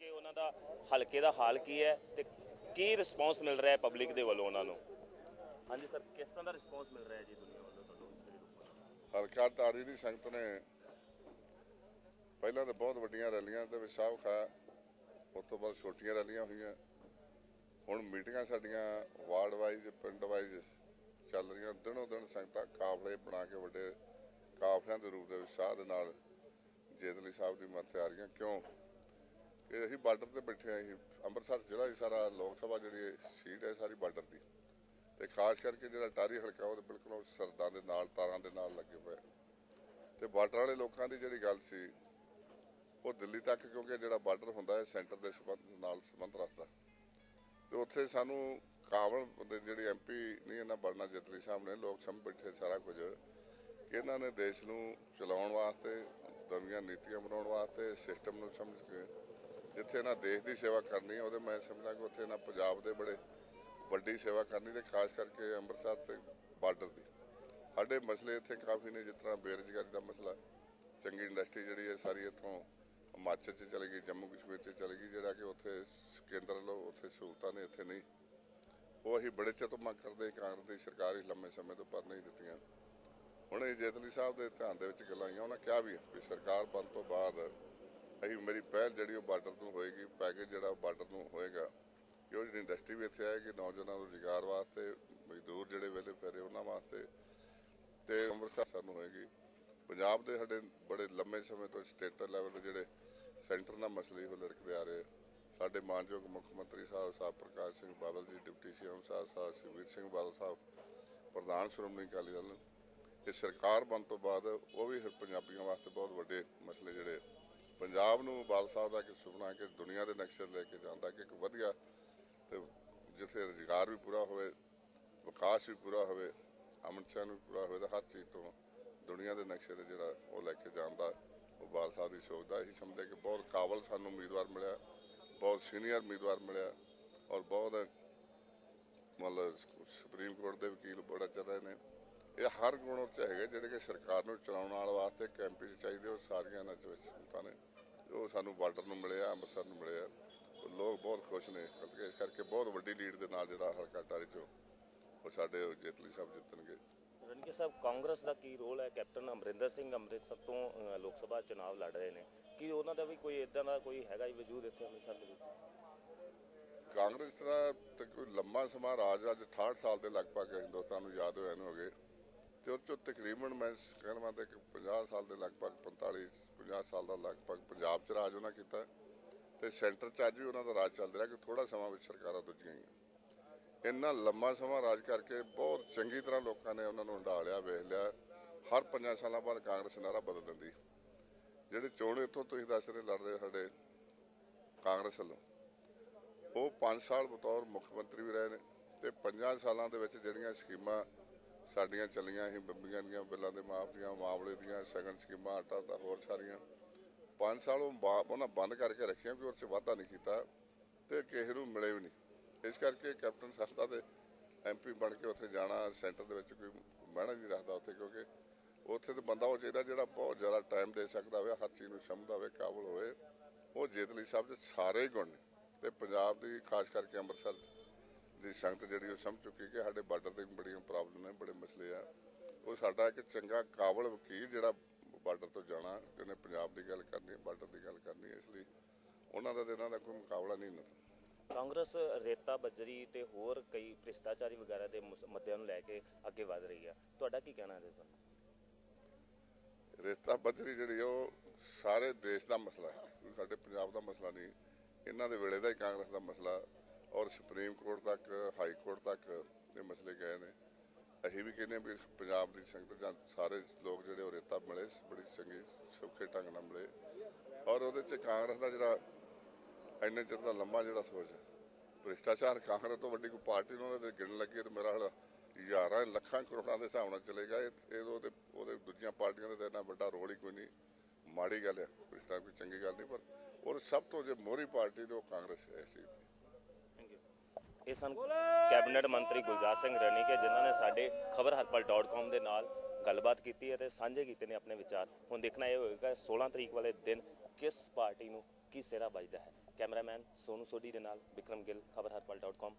ਕਿ ਉਹਨਾਂ ਦਾ ਹਲਕੇ ਦਾ ਹਾਲ ਕੀ ਹੈ ਤੇ ਕੀ ਰਿਸਪੌਂਸ ਮਿਲ ਰਿਹਾ ਹੈ ਪਬਲਿਕ ਦੇ ਵੱਲੋਂ ਉਹਨਾਂ ਨੂੰ? ਹਾਂਜੀ ਸਰ ਕਿਸ ਤਰ੍ਹਾਂ ਦਾ ਰਿਸਪੌਂਸ ਮਿਲ ਰਿਹਾ ਹੈ ਜੀ ਦੁਨੀਆ ਵੱਲੋਂ ਤੁਹਾਨੂੰ ਹਲਕਾ ਟਾਰੀ ਦੀ ਸੰਗਤ ਨੇ ਪਹਿਲਾਂ ਤਾਂ ਬਹੁਤ ਵੱਡੀਆਂ ਰੈਲੀਆਂ ਤੇ ਵਿਸ਼ਾਵ ਖਾ ਉਸ ਤੋਂ ਬਾਅਦ ਛੋਟੀਆਂ ਰੈਲੀਆਂ ਹੋਈਆਂ। ਹੁਣ ਮੀਟਿੰਗਾਂ ਸਾਡੀਆਂ ਵਾਰਡ ਵਾਈਜ਼ ਪਿੰਡ ਵਾਈਜ਼ ਚੱਲ ਰਹੀਆਂ। ਦਿਨੋਂ ਦਿਨ ਸੰਗਤਾਂ ਕਾਫਲੇ ਬਣਾ ਕੇ ਵੱਡੇ ਕਾਫਲਿਆਂ ਦੇ ਰੂਪ ਦੇ ਵਿੱਚ ਸ਼ਾਹ ਦੇ ਨਾਲ ਜੇਤਲੀ ਸਾਹਿਬ ਦੀ ਮੱਤ ਤੇ ਆ ਰਹੀਆਂ ਕਿਉਂ? ਕਿ ਅਸੀਂ ਬਾਰਡਰ ਤੇ ਬੈਠੇ ਆਂ ਅਸੀਂ ਅੰਮ੍ਰਿਤਸਰ ਜ਼ਿਲ੍ਹਾ ਹੀ ਸਾਰਾ ਲੋਕ ਸਭਾ ਜਿਹੜੀ ਸੀਟ ਹੈ ਸਾਰੀ ਬਾਰਡਰ ਦੀ। ਤੇ ਖਾਸ ਕਰਕੇ ਜਿਹੜਾ ਟਾਰੀ ਹਲਕਾ ਉਹ ਤੇ ਬਿਲਕੁਲ ਉਹ ਸਰਦਾਂ ਦੇ ਨਾਲ, ਤਾਰਾਂ ਦੇ ਨਾਲ ਲੱਗੇ ਹੋਏ ਆ। ਤੇ ਬਾਰਡਰ ਵਾਲੇ ਲੋਕਾਂ ਦੀ ਜਿਹੜੀ ਗੱਲ ਸੀ, ਉਹ ਦਿੱਲੀ ਤੱਕ ਕਿਉਂਕਿ ਜਿਹੜਾ ਬਾਰਡਰ ਹੁੰਦਾ ਹੈ, ਸੈਂਟਰ ਦੇ ਸੰਬੰਧ ਨਾਲ ਸੰਬੰਧ ਰੱਖਦਾ। ਤੇ ਉੱਥੇ ਸਾਨੂੰ ਕਾਵਲ ਦੇ ਜਿਹੜੇ ਐਮਪੀ ਨਹੀਂ ਇਹਨਾਂ ਬਣਨਾ ਜਤਲੀ ਸਾਹਿਬ ਨੇ ਲੋਕ ਸਮ ਬੈਠੇ ਸਾਰਾ ਕੁਝ ਕਿ ਇਹਨਾਂ ਨੇ ਦੇਸ਼ ਨੂੰ ਚਲਾਉਣ ਵਾਸਤੇ, ਨਵੀਆਂ ਨੀਤੀਆਂ ਬਣਾਉਣ ਵਾਸਤੇ ਸਿਸਟਮ ਨੂੰ ਸਮਝ ਕੇ ਜਿੱਥੇ ਇਹਨਾਂ ਦੇਸ਼ ਦੀ ਸੇਵਾ ਕਰਨੀ ਹੈ ਉਹਦੇ ਮੈਂ ਸਮਝਦਾ ਕਿ ਉੱਥੇ ਇਹਨਾਂ ਪੰਜਾਬ ਦੇ ਬੜੇ ਵੱਡੀ ਸੇਵਾ ਕਰਨੀ ਤੇ ਖਾਸ ਕਰਕੇ ਅੰਮ੍ਰਿਤਸਰ ਤੇ ਬਾਰਡਰ ਦੀ। ਸਾਡੇ ਮਸਲੇ ਇੱਥੇ ਕਾਫੀ ਨੇ, ਜਿਸ ਤਰ੍ਹਾਂ ਬੇਰੁਜ਼ਗਾਰੀ ਦਾ ਮਸਲਾ, ਚੰਗੀ ਇੰਡਸਟਰੀ ਜਿਹੜੀ ਹੈ ਸਾਰੀ ਇੱਥੋਂ ਹਿਮਾਚਲ 'ਚ ਚਲੀ ਗਈ, ਜੰਮੂ ਕਸ਼ਮੀਰ 'ਚ ਚਲੀ ਗਈ, ਜਿਹੜਾ ਕਿ ਉੱਥੇ ਕੇਂਦਰ ਵੱਲੋਂ ਉੱਥੇ ਸਹੂਲਤਾਂ ਨੇ ਇੱਥੇ ਨਹੀਂ। ਉਹ ਅਸੀਂ ਬੜੇ ਚਿਰ ਤੋਂ ਮੰਗ ਕਰਦੇ, ਕਾਂਗਰਸ ਦੀ ਸਰਕਾਰ ਹੀ ਲੰਮੇ ਸਮੇਂ ਤੋਂ ਪਰ ਨਹੀਂ ਦਿੱਤੀਆਂ। ਹੁਣ ਇਹ ਜੇਤਲੀ ਸਾਹਿਬ ਦੇ ਧਿਆਨ ਦੇ ਵਿੱਚ ਗੱਲਾਂ ਆਈਆਂ, ਉਹਨਾਂ ਕਿਹਾ ਵੀ ਵੀ ਸਰਕਾਰ ਬਣ ਤੋਂ ਬਾਅਦ ਅਸੀਂ ਮੇਰੀ ਪਹਿਲ ਜਿਹੜੀ ਉਹ ਬਾਰਡਰ ਤੋਂ ਹੋਏਗੀ ਪੈਕੇਜ ਜਿਹੜਾ ਉਹ ਬਾਰਡਰ ਨੂੰ ਹੋਏਗਾ ਕਿ ਉਹ ਜਿਹੜੀ ਇੰਡਸਟਰੀ ਵੀ ਇੱਥੇ ਆਏਗੀ, ਨੌਜਵਾਨਾਂ ਨੂੰ ਰੁਜ਼ਗਾਰ ਵਾਸਤੇ, ਮਜ਼ਦੂਰ ਜਿਹੜੇ ਵੇਲੇ ਫੇਰੇ ਉਹਨਾਂ ਵਾਸਤੇ, ਤੇ ਅੰਮ੍ਰਿਤਸਰ ਸਾਨੂੰ ਹੋਏਗੀ। ਪੰਜਾਬ ਦੇ ਸਾਡੇ ਬੜੇ ਲੰਮੇ ਸਮੇਂ ਤੋਂ ਸਟੇਟ ਲੈਵਲ ਦੇ ਜਿਹੜੇ ਸੈਂਟਰ ਨਾਲ ਮਸਲੇ ਉਹ ਲੜਕਦੇ ਆ ਰਹੇ ਸਾਡੇ ਮਾਨਯੋਗ ਮੁੱਖ ਮੰਤਰੀ ਸਾਹਿਬ ਸਾਹਿਬ ਪ੍ਰਕਾਸ਼ ਸਿੰਘ ਬਾਦਲ ਜੀ, ਡਿਪਟੀ ਸੀਐਮ ਸਾਹਿਬ ਸਾਹਿਬ ਸੁਖਬੀਰ ਸਿੰਘ ਬਾਦਲ ਸਾਹਿਬ, ਪ੍ਰਧਾਨ ਸ਼੍ਰੋਮਣੀ ਅਕਾਲੀ ਦਲ ਇਹ ਸਰਕਾਰ ਬਣ ਤੋਂ ਬਾਅਦ ਉਹ ਵੀ ਪੰਜਾਬੀਆਂ ਵਾਸਤੇ ਬਹੁਤ ਵੱਡੇ ਮਸਲੇ ਜਿਹੜੇ ਪੰਜਾਬ ਨੂੰ ਬਾਦਲ ਸਾਹਿਬ ਦਾ ਕਿ ਸੁਪਨਾ ਕਿ ਦੁਨੀਆ ਦੇ ਨਕਸ਼ੇ ਲੈ ਕੇ ਜਾਂਦਾ ਕਿ ਇੱਕ ਵਧੀਆ ਤੇ ਜਿੱਥੇ ਰੁਜ਼ਗਾਰ ਵੀ ਪੂਰਾ ਹੋਵੇ, ਵਿਕਾਸ ਵੀ ਪੂਰਾ ਹੋਵੇ, ਅਮਨ ਚੈਨ ਵੀ ਪੂਰਾ ਹੋਵੇ, ਤਾਂ ਹਰ ਚੀਜ਼ ਤੋਂ ਦੁਨੀਆ ਦੇ ਨਕਸ਼ੇ ਤੇ ਜਿਹੜਾ ਉਹ ਲੈ ਕੇ ਜਾਂਦਾ ਉਹ ਬਾਦਲ ਸਾਹਿਬ ਦੀ ਸੋਚ ਦਾ ਇਹੀ ਸਮਝਦੇ ਕਿ ਬਹੁਤ ਕਾਬਲ ਸਾਨੂੰ ਉਮੀਦਵਾਰ ਮਿਲਿਆ, ਬਹੁਤ ਸੀਨੀਅਰ ਉਮੀਦਵਾਰ ਮਿਲਿਆ ਔਰ ਬਹੁਤ ਮਤਲਬ ਸੁਪਰੀਮ ਕੋਰਟ ਦੇ ਵਕੀਲ ਬੜਾ ਚੱਲ ਰਹੇ ਨੇ। ਇਹ ਹਰ ਗੁਣ ਉੱਚ ਹੈਗੇ ਜਿਹੜੇ ਕਿ ਸਰਕਾਰ ਨੂੰ ਚਲਾਉਣ ਵਾਲੇ ਵਾਸਤੇ ਕੈਂਪੀ ਚਾਹੀਦੇ ਉਹ ਸਾਰੀਆਂ ਇਹਨਾਂ ਚ ਵਿੱਚ ਹੁੰਤਾਂ ਨੇ। ਉਹ ਸਾਨੂੰ ਬਾਰਡਰ ਨੂੰ ਮਿਲਿਆ ਅੰਮ੍ਰਿਤਸਰ ਨੂੰ ਮਿਲਿਆ ਉਹ ਲੋਕ ਬਹੁਤ ਖੁਸ਼ ਨੇ ਇਸ ਕਰਕੇ ਬਹੁਤ ਵੱਡੀ ਲੀਡ ਦੇ ਨਾਲ ਜਿਹੜਾ ਹਲਕਾ ਟਾਰੀ ਚੋਂ ਉਹ ਸਾਡੇ ਉਹ ਜੇਤਲੀ ਸਾਹਿਬ ਜਿੱਤਣਗੇ। ਰਣਕੇ ਸਾਹਿਬ ਕਾਂਗਰਸ ਦਾ ਕੀ ਰੋਲ ਹੈ? ਕੈਪਟਨ ਅਮਰਿੰਦਰ ਸਿੰਘ ਅੰਮ੍ਰਿਤਸਰ ਤੋਂ ਲੋਕ ਸਭਾ ਚੁਣਾਵ ਲੜ ਰਹੇ ਨੇ। ਕੀ ਉਹਨਾਂ ਦਾ ਵੀ ਕੋਈ ਇਦਾਂ ਦਾ ਕੋਈ ਹੈਗਾ ਹੀ ਵਜੂਦ ਇੱਥੇ ਅੰਮ੍ਰਿਤਸਰ ਦੇ ਵਿੱਚ? ਕਾਂਗਰਸ ਦਾ ਤੇ ਕੋਈ ਲੰਮਾ ਸਮਾਂ ਰਾਜ ਅੱਜ 68 ਸਾਲ ਦੇ ਲਗਭਗ ਹਿੰਦੁਸਤਾਨ ਨੂੰ ਯਾਦ ਹੋਇਆ ਨੂੰ ਹੋ ਗਏ ਤੇ ਉਹ ਚੋਂ ਤਕਰੀਬਨ ਮੈਂ ਕਹਿਣ ਵਾਂ ਤੇ ਕਿ 50 ਸਾਲ ਦੇ ਲਗਭਗ 45 50 ਸਾਲ ਦਾ ਲਗਭਗ ਪੰਜਾਬ 'ਚ ਰਾਜ ਉਹਨਾਂ ਕੀਤਾ। ਤੇ ਸੈਂਟਰ 'ਚ ਅੱਜ ਵੀ ਉਹਨਾਂ ਦਾ ਰਾਜ ਚੱਲ ਰਿਹਾ ਕਿ ਥੋੜਾ ਸਮਾਂ ਵਿੱਚ ਸਰਕਾਰਾਂ ਦੂਜੀਆਂ ਗਈਆਂ ਇੰਨਾ ਲੰਮਾ ਸਮਾਂ ਰਾਜ ਕਰਕੇ ਬਹੁਤ ਚੰਗੀ ਤਰ੍ਹਾਂ ਲੋਕਾਂ ਨੇ ਉਹਨਾਂ ਨੂੰ ਹੰਡਾ ਲਿਆ ਵੇਖ ਲਿਆ। ਹਰ ਪੰਜਾਂ ਸਾਲਾਂ ਬਾਅਦ ਕਾਂਗਰਸ ਨਾਰਾ ਬਦਲ ਦਿੰਦੀ। ਜਿਹੜੇ ਚੋਣ ਇੱਥੋਂ ਤੁਸੀਂ ਦੱਸ ਰਹੇ ਲੜ ਰਹੇ ਸਾਡੇ ਕਾਂਗਰਸ ਵੱਲੋਂ। ਉਹ 5 ਸਾਲ ਬਤੌਰ ਮੁੱਖ ਮੰਤਰੀ ਵੀ ਰਹੇ ਨੇ ਤੇ 5 ਸਾਲਾਂ ਦੇ ਵਿੱਚ ਜਿਹੜੀਆਂ ਸਕੀਮਾਂ ਸਾਡੀਆਂ ਚੱਲੀਆਂ ਸੀ, ਬੰਬੀਆਂ ਦੀਆਂ, ਬਿੱਲਾਂ ਦੇ ਮਾਫ ਦੀਆਂ, ਮਾਮਲੇ ਦੀਆਂ ਸਗਨ ਸਕੀਮਾਂ ਆਟਾ ਦਾ ਹੋਰ ਸਾਰੀਆਂ। 5 ਸਾਲ ਉਹ ਬਾ- ਉਹਨਾਂ ਬੰਦ ਕਰਕੇ ਰੱਖੀਆਂ ਕਿ ਉਹ 'ਚ ਵਾਧਾ ਨਹੀਂ ਕੀਤਾ ਤੇ ਕਿਸੇ ਨੂੰ ਮਿਲੇ ਵੀ ਨਹੀਂ। ਇਸ ਕਰਕੇ ਕੈਪਟਨ ਸਾਹਿਬ ਦੇ ਤੇ ਐਮਪੀ ਬਣ ਕੇ ਉੱਥੇ ਜਾਣਾ, ਸੈਂਟਰ ਦੇ ਵਿੱਚ ਕੋਈ ਮਹਿਣਾ ਨਹੀਂ ਰੱਖਦਾ ਉੱਥੇ, ਕਿਉਂਕਿ ਉੱਥੇ ਤੇ ਬੰਦਾ ਉਹ ਚਾਹੀਦਾ ਜਿਹੜਾ ਬਹੁਤ ਜ਼ਿਆਦਾ ਟਾਈਮ ਦੇ ਸਕਦਾ ਹੋਵੇ, ਹਰ ਚੀਜ਼ ਨੂੰ ਸਮਝਦਾ ਹੋਵੇ, ਕਾਬਲ ਹੋਵੇ। ਉਹ ਜੇਤਲੀ ਸਾਹਿਬ ਦੇ ਸਾਰੇ ਹੀ ਗੁਣ ਨੇ। ਤੇ ਪੰਜਾਬ ਦੀ ਖਾਸ ਕਰਕੇ ਅੰਮ੍ਰਿਤਸਰ ਦੀ ਸੰਗਤ ਜਿਹੜੀ ਉਹ ਸਮਝ ਚੁੱਕੀ ਕਿ ਸਾਡੇ ਬਾਰਡਰ ਤੇ ਬੜੀਆਂ ਪ੍ਰੋਬਲਮ ਨੇ ਬੜੇ ਮਸਲੇ ਆ। ਉਹ ਸਾਡਾ ਇੱਕ ਚੰਗਾ ਕਾਬਲ ਵਕੀਲ ਜਿਹੜਾ ਬਾਰਡਰ ਤੋਂ ਜਾਣਾ ਜਿਹਨੇ ਪੰਜਾਬ ਦੀ ਗੱਲ ਕਰਨੀ ਬਾਰਡਰ ਦੀ ਗੱਲ ਕਰਨੀ ਇਸ ਲਈ ਉਹਨਾਂ ਦਾ ਤੇ ਇਹਨਾਂ ਦਾ ਕੋਈ ਮੁਕਾਬਲਾ ਨਹੀਂ ਤੋਂ ਕਾਂਗਰਸ ਰੇਤਾ ਬਜਰੀ ਤੇ ਹੋਰ ਕਈ ਭ੍ਰਿਸ਼ਟਾਚਾਰੀ ਵਗੈਰਾ ਦੇ ਮੁੱਦਿਆਂ ਨੂੰ ਲੈ ਕੇ ਅੱਗੇ ਵਧ ਰਹੀ ਆ। ਤੁਹਾਡਾ ਕੀ ਕਹਿਣਾ ਇਹਦੇ ਤੇ? ਰੇਤਾ ਬੱਜਰੀ ਜਿਹੜੀ ਉਹ ਸਾਰੇ ਦੇਸ਼ ਦਾ ਮਸਲਾ ਹੈ। ਸਾਡੇ ਪੰਜਾਬ ਦਾ ਮਸਲਾ ਨਹੀਂ ਇਹਨਾਂ ਦੇ ਵੇਲੇ ਦਾ ਹੀ ਕਾਂਗਰਸ ਦਾ ਮਸਲਾ ਔਰ ਸੁਪਰੀਮ ਕੋਰਟ ਤੱਕ, ਹਾਈ ਕੋਰਟ ਤੱਕ ਇਹ ਮਸਲੇ ਗਏ ਨੇ। ਅਸੀਂ ਵੀ ਕਹਿੰਦੇ ਹਾਂ ਵੀ ਪੰਜਾਬ ਦੀ ਸੰਗਤ ਜਾਂ ਸਾਰੇ ਲੋਕ ਜਿਹੜੇ ਉਹ ਰੇਤਾ ਮਿਲੇ, ਬੜੀ ਚੰਗੀ, ਸੌਖੇ ਢੰਗ ਨਾਲ ਮਿਲੇ। ਔਰ ਉਹਦੇ ਚ ਕਾਂਗਰਸ ਦਾ ਜਿਹੜਾ ਇੰਨੇ ਚਿਰ ਦਾ ਲੰਮਾ ਜਿਹੜਾ ਸੋਚ ਹੈ, ਭ੍ਰਿਸ਼ਟਾਚਾਰ ਕਾਂਗਰਸ ਤੋਂ ਵੱਡੀ ਕੋਈ ਪਾਰਟੀ ਨੂੰ ਉਹਦੇ ਤੇ ਗਿਣ ਲੱਗੀ ਤੇ ਮੇਰਾ ਹਾਲ ਹਜ਼ਾਰਾਂ, ਲੱਖਾਂ ਕਰੋੜਾਂ ਦੇ ਹਿਸਾਬ ਨਾਲ ਚਲੇਗਾ ਇਹ ਉਹਦੇ ਉਹਦੇ ਦੂਜੀਆਂ ਪਾਰਟੀਆਂ ਦੇ ਤਾਂ ਇੰਨਾ ਵੱਡਾ ਰੋਲ ਹੀ ਕੋਈ ਨਹੀਂ। ਮਾੜੀ ਗੱਲ ਹੈ, ਭ੍ਰਿਸ਼ਟਾਚਾਰ ਕੋਈ ਚੰਗੀ ਗੱਲ ਨਹੀਂ, ਪਰ ਉਹ ਸਭ ਤੋਂ ਜੇ ਮੋਹਰੀ ਪਾਰਟੀ ਤੇ ਉਹ ਕਾਂਗਰਸ ਹੈ, ਇਸ ਇਹ ਸਨ ਕੈਬਨਿਟ ਮੰਤਰੀ ਗੁਲਜ਼ਾਰ ਸਿੰਘ ਰਣੀਕੇ ਜਿਨ੍ਹਾਂ ਨੇ ਸਾਡੇ ਖਬਰਹਰਪਲ.com ਦੇ ਨਾਲ ਗੱਲਬਾਤ ਕੀਤੀ ਹੈ ਤੇ ਸਾਂਝੇ ਕੀਤੇ ਨੇ ਆਪਣੇ ਵਿਚਾਰ। ਹੁਣ ਦੇਖਣਾ ਇਹ ਹੋਏਗਾ 16 ਤਰੀਕ ਵਾਲੇ ਦਿਨ ਕਿਸ ਪਾਰਟੀ ਨੂੰ ਕੀ ਸਿਹਰਾ ਵੱਜਦਾ ਹੈ? ਕੈਮਰਾਮੈਨ ਸੋਨੂ ਸੋਢੀ ਦੇ ਨਾਲ ਵਿਕਰਮ ਗਿੱਲ ਖਬਰਹਰਪਲ.com